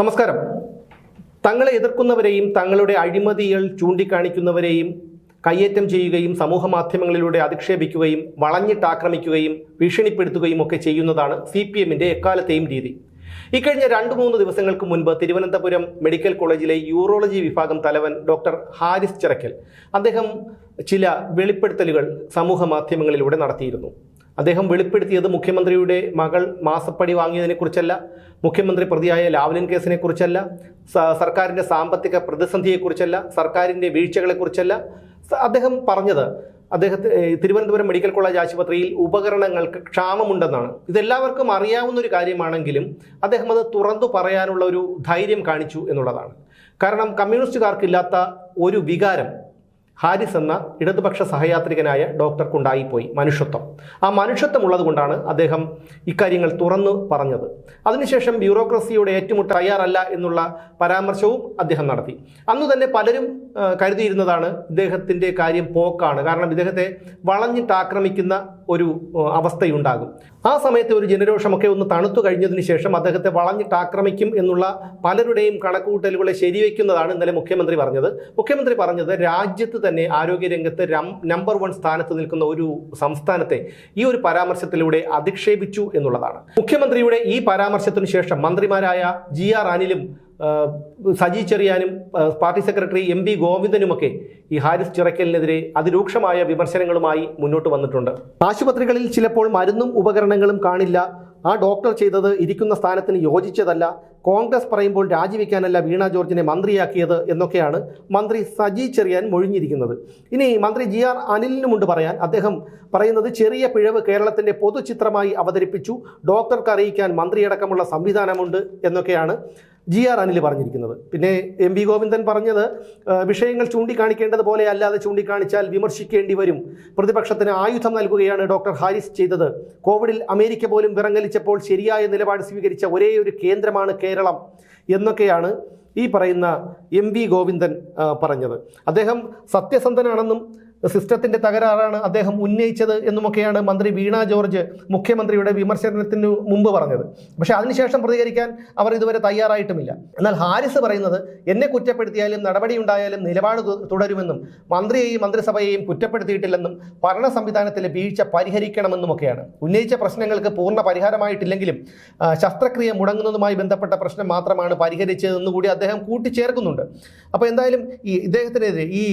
നമസ്കാരം. തങ്ങളെ എതിർക്കുന്നവരെയും തങ്ങളുടെ അഴിമതികൾ ചൂണ്ടിക്കാണിക്കുന്നവരെയും കയ്യേറ്റം ചെയ്യുകയും സമൂഹ മാധ്യമങ്ങളിലൂടെ അധിക്ഷേപിക്കുകയും വളഞ്ഞിട്ടാക്രമിക്കുകയും ഭീഷണിപ്പെടുത്തുകയും ഒക്കെ ചെയ്യുന്നതാണ് സി പി എമ്മിന്റെ എക്കാലത്തെയും രീതി. ഇക്കഴിഞ്ഞ രണ്ട് മൂന്ന് ദിവസങ്ങൾക്ക് മുൻപ് തിരുവനന്തപുരം മെഡിക്കൽ കോളേജിലെ യൂറോളജി വിഭാഗം തലവൻ ഡോക്ടർ ഹാരിസ് ചിറക്കൽ അദ്ദേഹം ചില വെളിപ്പെടുത്തലുകൾ സമൂഹ മാധ്യമങ്ങളിലൂടെ നടത്തിയിരുന്നു. അദ്ദേഹം വെളിപ്പെടുത്തിയത് മുഖ്യമന്ത്രിയുടെ മകൾ മാസപ്പടി വാങ്ങിയതിനെക്കുറിച്ചല്ല മുഖ്യമന്ത്രി പ്രതിയായ ലാവ്ലിൻ കേസിനെക്കുറിച്ചല്ല സർക്കാരിന്റെ സാമ്പത്തിക പ്രതിസന്ധിയെക്കുറിച്ചല്ല സർക്കാരിന്റെ വീഴ്ചകളെക്കുറിച്ചല്ല. അദ്ദേഹം പറഞ്ഞത് അദ്ദേഹത്തെ തിരുവനന്തപുരം മെഡിക്കൽ കോളേജ് ആശുപത്രിയിൽ ഉപകരണങ്ങൾക്ക് ക്ഷാമമുണ്ടെന്നാണ്. ഇതെല്ലാവർക്കും അറിയാവുന്ന ഒരു കാര്യമാണെങ്കിലും അദ്ദേഹം അത് തുറന്നു പറയാനുള്ള ഒരു ധൈര്യം കാണിച്ചു എന്നുള്ളതാണ്. കാരണം കമ്മ്യൂണിസ്റ്റുകാർക്കില്ലാത്ത ഒരു വികാരം ഹാരിസ് എന്ന ഇടതുപക്ഷ സഹയാത്രികനായ ഡോക്ടർക്കുണ്ടായിപ്പോയി മനുഷ്യത്വം. ആ മനുഷ്യത്വം ഉള്ളതുകൊണ്ടാണ് അദ്ദേഹം ഇക്കാര്യങ്ങൾ തുറന്നു പറഞ്ഞത്. അതിനുശേഷം ബ്യൂറോക്രസിയോട് ഏറ്റുമുട്ട തയ്യാറല്ല എന്നുള്ള പരാമർശവും അദ്ദേഹം നടത്തി. അന്ന് തന്നെ പലരും കരുതിയിരുന്നതാണ് ഇദ്ദേഹത്തിന്റെ കാര്യം പോക്കാണ്. കാരണം ഇദ്ദേഹത്തെ വളഞ്ഞിട്ട് ആക്രമിക്കുന്ന ഒരു അവസ്ഥയുണ്ടാകും. ആ സമയത്ത് ഒരു ജനരോഷമൊക്കെ ഒന്ന് തണുത്തു കഴിഞ്ഞതിന് ശേഷം അദ്ദേഹത്തെ വളഞ്ഞിട്ട് ആക്രമിക്കും എന്നുള്ള പലരുടെയും കണക്കുകൂട്ടലുകളെ ശരിവെക്കുന്നതാണ് ഇന്നലെ മുഖ്യമന്ത്രി പറഞ്ഞത്. മുഖ്യമന്ത്രി പറഞ്ഞത് രാജ്യത്ത് തന്നെ ആരോഗ്യരംഗത്ത് നമ്പർ വൺ സ്ഥാനത്ത് നിൽക്കുന്ന ഒരു സംസ്ഥാനത്തെ ഈ ഒരു പരാമർശത്തിലൂടെ അധിക്ഷേപിച്ചു എന്നുള്ളതാണ്. മുഖ്യമന്ത്രിയുടെ ഈ പരാമർശത്തിനു ശേഷം മന്ത്രിമാരായ ജി ആർ അനിലും സജി ചെറിയാനും പാർട്ടി സെക്രട്ടറി എം വി ഗോവിന്ദനുമൊക്കെ ഈ ഹാരിസ് ചിറക്കലിനെതിരെ അതിരൂക്ഷമായ വിമർശനങ്ങളുമായി മുന്നോട്ട് വന്നിട്ടുണ്ട്. ആശുപത്രികളിൽ ചിലപ്പോൾ മരുന്നും ഉപകരണങ്ങളും കാണില്ല. ആ ഡോക്ടർ ചെയ്തത് ഇരിക്കുന്ന സ്ഥാനത്തിന് യോജിച്ചതല്ല. കോൺഗ്രസ് പറയുമ്പോൾ രാജിവെക്കാനല്ല വീണ ജോർജിനെ മന്ത്രിയാക്കിയത് എന്നൊക്കെയാണ് മന്ത്രി സജി ചെറിയാൻ മൊഴിഞ്ഞിരിക്കുന്നത്. ഇനി മന്ത്രി ജി ആർ അനിലിനുമുണ്ട് പറയാൻ. അദ്ദേഹം പറയുന്നത് ചെറിയ പിഴവ് കേരളത്തിന്റെ പൊതുചിത്രമായി അവതരിപ്പിച്ചു. ഡോക്ടർക്ക് അറിയിക്കാൻ മന്ത്രിയടക്കമുള്ള സംവിധാനമുണ്ട് എന്നൊക്കെയാണ് ജി ആർ അനിൽ പറഞ്ഞിരിക്കുന്നത്. പിന്നെ എം വി ഗോവിന്ദൻ പറഞ്ഞത് വിഷയങ്ങൾ ചൂണ്ടിക്കാണിക്കേണ്ടത് പോലെ അല്ലാതെ ചൂണ്ടിക്കാണിച്ചാൽ വിമർശിക്കേണ്ടി വരും. പ്രതിപക്ഷത്തിന് ആയുധം നൽകുകയാണ് ഡോക്ടർ ഹാരിസ് ചെയ്തത്. കോവിഡിൽ അമേരിക്ക പോലും വിറങ്ങലിച്ചപ്പോൾ ശരിയായ നിലപാട് സ്വീകരിച്ച ഒരേ ഒരു കേന്ദ്രമാണ് കേരളം എന്നൊക്കെയാണ് ഈ പറയുന്ന എം വി ഗോവിന്ദൻ പറഞ്ഞത്. അദ്ദേഹം സത്യസന്ധനാണെന്നും സിസ്റ്റത്തിന്റെ തകരാറാണ് അദ്ദേഹം ഉന്നയിച്ചത് എന്നുമൊക്കെയാണ് മന്ത്രി വീണ ജോർജ് മുഖ്യമന്ത്രിയുടെ വിമർശനത്തിന് മുമ്പ് പറഞ്ഞത്. പക്ഷേ അതിനുശേഷം പ്രതികരിക്കാൻ അവർ ഇതുവരെ തയ്യാറായിട്ടുമില്ല. എന്നാൽ ഹാരിസ് പറയുന്നത് എന്നെ കുറ്റപ്പെടുത്തിയാലും നടപടി ഉണ്ടായാലും നിലപാട് തുടരുമെന്നും മന്ത്രിയെയും മന്ത്രിസഭയെയും കുറ്റപ്പെടുത്തിയിട്ടില്ലെന്നും ഭരണ സംവിധാനത്തിലെ വീഴ്ച പരിഹരിക്കണമെന്നുമൊക്കെയാണ്. ഉന്നയിച്ച പ്രശ്നങ്ങൾക്ക് പൂർണ പരിഹാരമായിട്ടില്ലെങ്കിലും ശസ്ത്രക്രിയ മുടങ്ങുന്നതുമായി ബന്ധപ്പെട്ട പ്രശ്നം മാത്രമാണ് പരിഹരിച്ചതെന്ന് കൂടി അദ്ദേഹം കൂട്ടിച്ചേർക്കുന്നുണ്ട്. അപ്പോൾ എന്തായാലും ഈ ഇദ്ദേഹത്തിനെതിരെ ഈ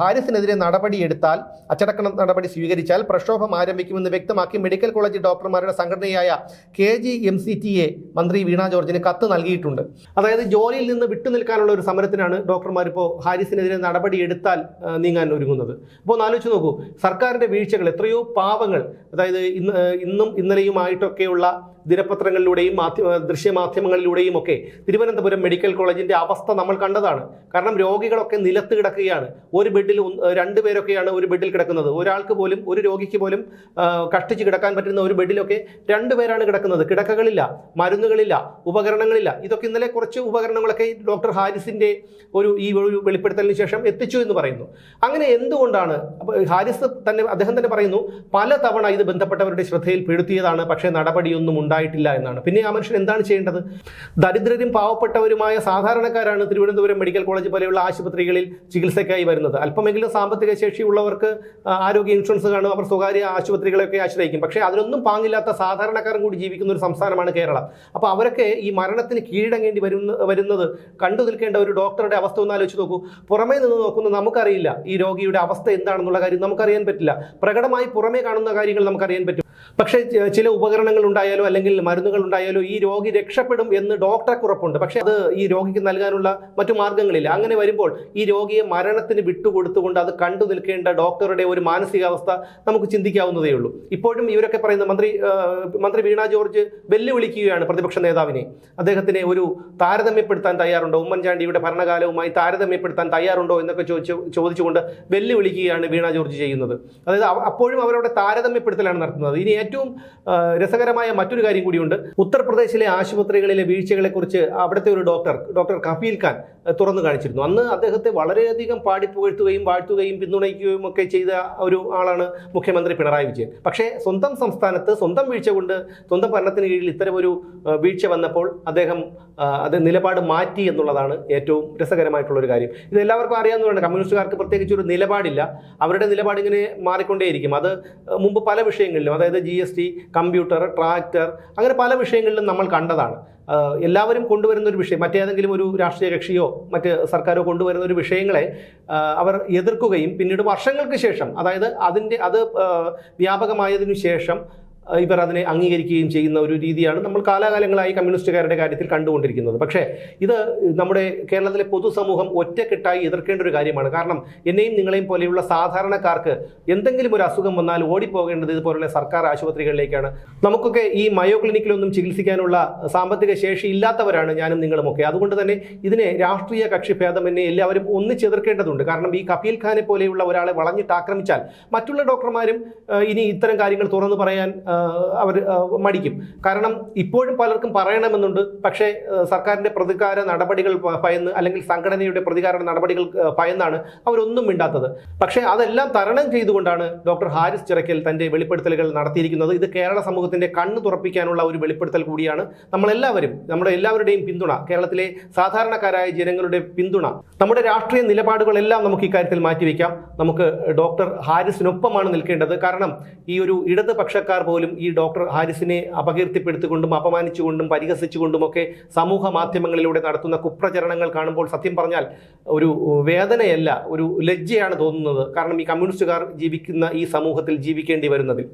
ഹാരിസിനെതിരെ നടപടി എടുത്താൽ അച്ചടക്ക നടപടി സ്വീകരിച്ചാൽ പ്രക്ഷോഭം ആരംഭിക്കുമെന്ന് വ്യക്തമാക്കി മെഡിക്കൽ കോളേജ് ഡോക്ടർമാരുടെ സംഘടനയായ K G M C T A മന്ത്രി വീണ ജോർജിന് കത്ത് നൽകിയിട്ടുണ്ട്. അതായത് ജോലിയിൽ നിന്ന് വിട്ടുനിൽക്കാനുള്ള ഒരു സമരത്തിനാണ് ഡോക്ടർമാർ ഇപ്പോൾ ഹാരിസിനെതിരെ നടപടി എടുത്താൽ നീങ്ങാൻ ഒരുങ്ങുന്നത്. അപ്പോൾ ഒന്ന് ആലോചിച്ച് നോക്കൂ സർക്കാരിന്റെ വീഴ്ചകൾ എത്രയോ പാവങ്ങൾ അതായത് ഇന്ന് ഇന്നും ഇന്നലെയുമായിട്ടൊക്കെയുള്ള ദിനപത്രങ്ങളിലൂടെയും മാധ്യമ ദൃശ്യമാധ്യമങ്ങളിലൂടെയും ഒക്കെ തിരുവനന്തപുരം മെഡിക്കൽ കോളേജിന്റെ അവസ്ഥ നമ്മൾ കണ്ടതാണ്. കാരണം രോഗികളൊക്കെ നിലത്ത് കിടക്കുകയാണ്. ഒരു ബെഡിൽ ഒന്ന് രണ്ട് പേരൊക്കെയാണ് ഒരു ബെഡിൽ കിടക്കുന്നത്. ഒരാൾക്ക് പോലും ഒരു രോഗിക്ക് പോലും കഷ്ടിച്ച് കിടക്കാൻ പറ്റുന്ന ഒരു ബെഡിലൊക്കെ രണ്ട് പേരാണ് കിടക്കുന്നത്. കിടക്കകളില്ല മരുന്നുകളില്ല ഉപകരണങ്ങളില്ല. ഇതൊക്കെ ഇന്നലെ കുറച്ച് ഉപകരണങ്ങളൊക്കെ ഡോക്ടർ ഹാരിസിന്റെ ഒരു ഈ ഒരു വെളിപ്പെടുത്തലിന് ശേഷം എത്തിച്ചു എന്ന് പറയുന്നു. അങ്ങനെ എന്തുകൊണ്ടാണ് ഹാരിസ് തന്നെ അദ്ദേഹം തന്നെ പറയുന്നു പല തവണ ഇത് ബന്ധപ്പെട്ടവരുടെ ശ്രദ്ധയിൽ പെടുത്തിയതാണ് പക്ഷേ നടപടിയൊന്നും ഉണ്ടായിട്ടില്ല എന്നാണ്. പിന്നെ ആ മനുഷ്യൻ എന്താണ് ചെയ്യേണ്ടത്? ദരിദ്രരും പാവപ്പെട്ടവരുമായ സാധാരണക്കാരാണ് തിരുവനന്തപുരം മെഡിക്കൽ കോളേജ് പോലെയുള്ള ആശുപത്രികളിൽ ചികിത്സയ്ക്കായി വരുന്നത്. അല്പമെങ്കിലും സാമ്പത്തിക ശേഷിയുള്ളവർക്ക് ആരോഗ്യ ഇൻഷുറൻസ് കാണും. അവർ സ്വകാര്യ ആശുപത്രികളെയൊക്കെ ആശ്രയിക്കും. പക്ഷേ അതിനൊന്നും പാങ്ങില്ലാത്ത സാധാരണക്കാരും കൂടി ജീവിക്കുന്ന ഒരു സംസ്ഥാനമാണ് കേരളം. അപ്പോൾ അവരൊക്കെ ഈ മരണത്തിന് കീഴടങ്ങേണ്ടി വരുന്ന വരുന്നത് കണ്ടു നിൽക്കേണ്ട ഒരു ഡോക്ടറുടെ അവസ്ഥ ഒന്ന് ആലോചിച്ച് നോക്കൂ. പുറമേ നിന്ന് നോക്കുന്ന നമുക്കറിയില്ല ഈ രോഗിയുടെ അവസ്ഥ എന്താണെന്നുള്ള കാര്യം നമുക്കറിയാൻ പറ്റില്ല. പ്രകടമായി പുറമേ കാണുന്ന കാര്യങ്ങൾ നമുക്കറിയാൻ പറ്റും. പക്ഷേ ചില ഉപകരണങ്ങൾ ഉണ്ടായാലോ അല്ലെങ്കിൽ മരുന്നുകൾ ഉണ്ടായാലോ ഈ രോഗി രക്ഷപ്പെടും എന്ന് ഡോക്ടർക്ക് ഉറപ്പുണ്ട്. പക്ഷേ അത് ഈ രോഗിക്ക് നൽകാനുള്ള മറ്റു മാർഗങ്ങളില്ല അങ്ങനെ വരുമ്പോൾ ഈ രോഗിയെ മരണത്തിന് വിട്ടുകൊടുത്തുകൊണ്ട് അത് കണ്ടു നിൽക്കേണ്ട ഡോക്ടറുടെ ഒരു മാനസികാവസ്ഥ നമുക്ക് ചിന്തിക്കാവുന്നതേ ഉള്ളൂ. ഇപ്പോഴും ഇവരൊക്കെ പറയുന്ന മന്ത്രി മന്ത്രി വീണ ജോർജ് വെല്ലുവിളിക്കുകയാണ് പ്രതിപക്ഷ നേതാവിനെ. അദ്ദേഹത്തിന് ഒരു താരതമ്യപ്പെടുത്താൻ തയ്യാറുണ്ടോ? ഉമ്മൻചാണ്ടിയുടെ ഭരണകാലവുമായി താരതമ്യപ്പെടുത്താൻ തയ്യാറുണ്ടോ എന്നൊക്കെ ചോദിച്ചു ചോദിച്ചുകൊണ്ട് വെല്ലുവിളിക്കുകയാണ് വീണ ജോർജ് ചെയ്യുന്നത്. അതായത് അപ്പോഴും അവരവിടെ താരതമ്യപ്പെടുത്തലാണ് നടത്തുന്നത്. ഇനി ഏറ്റവും രസകരമായ മറ്റൊരു കാര്യം കൂടിയുണ്ട്. ഉത്തർപ്രദേശിലെ ആശുപത്രികളിലെ വീഴ്ചകളെക്കുറിച്ച് അവിടുത്തെ ഒരു ഡോക്ടർ ഡോക്ടർ കഫീൽ ഖാൻ തുറന്നു കാണിച്ചിരുന്നു. അന്ന് അദ്ദേഹത്തെ വളരെയധികം പാടിപ്പുകഴ്ത്തുകയും വാഴ്ത്തുകയും പിന്തുണയ്ക്കുകയും ഒക്കെ ചെയ്ത ഒരു ആളാണ് മുഖ്യമന്ത്രി പിണറായി വിജയൻ. പക്ഷേ സ്വന്തം സംസ്ഥാനത്ത് സ്വന്തം വീഴ്ച കൊണ്ട് സ്വന്തം ഭരണത്തിന് കീഴിൽ ഇത്തരമൊരു വീഴ്ച വന്നപ്പോൾ അദ്ദേഹം അത് നിലപാട് മാറ്റി എന്നുള്ളതാണ് ഏറ്റവും രസകരമായിട്ടുള്ളൊരു കാര്യം. ഇത് എല്ലാവർക്കും അറിയാവുന്നതാണ്. കമ്മ്യൂണിസ്റ്റുകാർക്ക് പ്രത്യേകിച്ച് ഒരു നിലപാടില്ല. അവരുടെ നിലപാട് ഇങ്ങനെ മാറിക്കൊണ്ടേയിരിക്കും. അത് മുമ്പ് പല വിഷയങ്ങളിലും അതായത് G S T computer tractor അങ്ങനെ പല വിഷയങ്ങളിലും നമ്മൾ കണ്ടതാണ്. എല്ലാവരും കൊണ്ടുവരുന്ന ഒരു വിഷയം മറ്റേതെങ്കിലും ഒരു രാഷ്ട്രീയ കക്ഷിയോ മറ്റ് സർക്കാരോ കൊണ്ടുവരുന്ന ഒരു വിഷയങ്ങളെ അവർ എതിർക്കുകയും പിന്നീട് വർഷങ്ങൾക്ക് ശേഷം അതായത് അതിന്റെ അത് വ്യാപകമായതിനു ശേഷം ഇവർ അതിനെ അംഗീകരിക്കുകയും ചെയ്യുന്ന ഒരു രീതിയാണ് നമ്മൾ കാലാകാലങ്ങളായി കമ്മ്യൂണിസ്റ്റുകാരുടെ കാര്യത്തിൽ കണ്ടുകൊണ്ടിരിക്കുന്നത്. പക്ഷേ ഇത് നമ്മുടെ കേരളത്തിലെ പൊതുസമൂഹം ഒറ്റക്കെട്ടായി എതിർക്കേണ്ട ഒരു കാര്യമാണ്. കാരണം എന്നെയും നിങ്ങളെയും പോലെയുള്ള സാധാരണക്കാർക്ക് എന്തെങ്കിലും ഒരു അസുഖം വന്നാൽ ഓടിപ്പോകേണ്ടത് ഇതുപോലുള്ള സർക്കാർ ആശുപത്രികളിലേക്കാണ്. നമുക്കൊക്കെ ഈ മയോ ക്ലിനിക്കിലൊന്നും ചികിത്സിക്കാനുള്ള സാമ്പത്തിക ശേഷി ഇല്ലാത്തവരാണ് ഞാനും നിങ്ങളുമൊക്കെ അതുകൊണ്ട് തന്നെ ഇതിനെ രാഷ്ട്രീയ കക്ഷി ഭേദമെന്നെ എല്ലാവരും ഒന്നിച്ചെതിർക്കേണ്ടതുണ്ട് കാരണം ഈ കപീൽ ഖാനെ പോലെയുള്ള ഒരാളെ വളഞ്ഞിട്ട് ആക്രമിച്ചാൽ മറ്റുള്ള ഡോക്ടർമാരും ഇനി ഇത്തരം കാര്യങ്ങൾ തുറന്നു പറയാൻ അവർ മടിക്കും. കാരണം ഇപ്പോഴും പലർക്കും പറയണമെന്നുണ്ട്. പക്ഷേ സർക്കാരിന്റെ പ്രതികാര നടപടികൾ ഭയന്ന് അല്ലെങ്കിൽ സംഘടനയുടെ പ്രതികാര നടപടികൾ ഭയന്നാണ് അവരൊന്നും മിണ്ടാത്തത്. പക്ഷേ അതെല്ലാം തരണം ചെയ്തുകൊണ്ടാണ് ഡോക്ടർ ഹാരിസ് ചിറക്കൽ തന്റെ വെളിപ്പെടുത്തലുകൾ നടത്തിയിരിക്കുന്നത്. ഇത് കേരള സമൂഹത്തിന്റെ കണ്ണ് തുറപ്പിക്കാനുള്ള ഒരു വെളിപ്പെടുത്തൽ കൂടിയാണ് നമ്മളെല്ലാവരും നമ്മുടെ എല്ലാവരുടെയും പിന്തുണ കേരളത്തിലെ സാധാരണക്കാരായ ജനങ്ങളുടെ പിന്തുണ. നമ്മുടെ രാഷ്ട്രീയ നിലപാടുകളെല്ലാം നമുക്ക് ഇക്കാര്യത്തിൽ മാറ്റിവെക്കാം. നമുക്ക് ഡോക്ടർ ഹാരിസിനൊപ്പമാണ് നിൽക്കേണ്ടത്. കാരണം ഈ ഒരു ഇടതുപക്ഷക്കാർ പോലും ഈ ഡോക്ടർ ഹാരിസിനെ അപകീർത്തിപ്പെടുത്തിക്കൊണ്ടും അപമാനിച്ചുകൊണ്ടും പരിഹസിച്ചുകൊണ്ടുമൊക്കെ സമൂഹ മാധ്യമങ്ങളിലൂടെ നടത്തുന്ന കുപ്രചരണങ്ങൾ കാണുമ്പോൾ സത്യം പറഞ്ഞാൽ ഒരു വേദനയല്ല ഒരു ലജ്ജയാണ് തോന്നുന്നത്. കാരണം ഈ കമ്മ്യൂണിസ്റ്റുകാർ ജീവിക്കുന്ന ഈ സമൂഹത്തിൽ ജീവിക്കേണ്ടി വരുന്നതിൽ.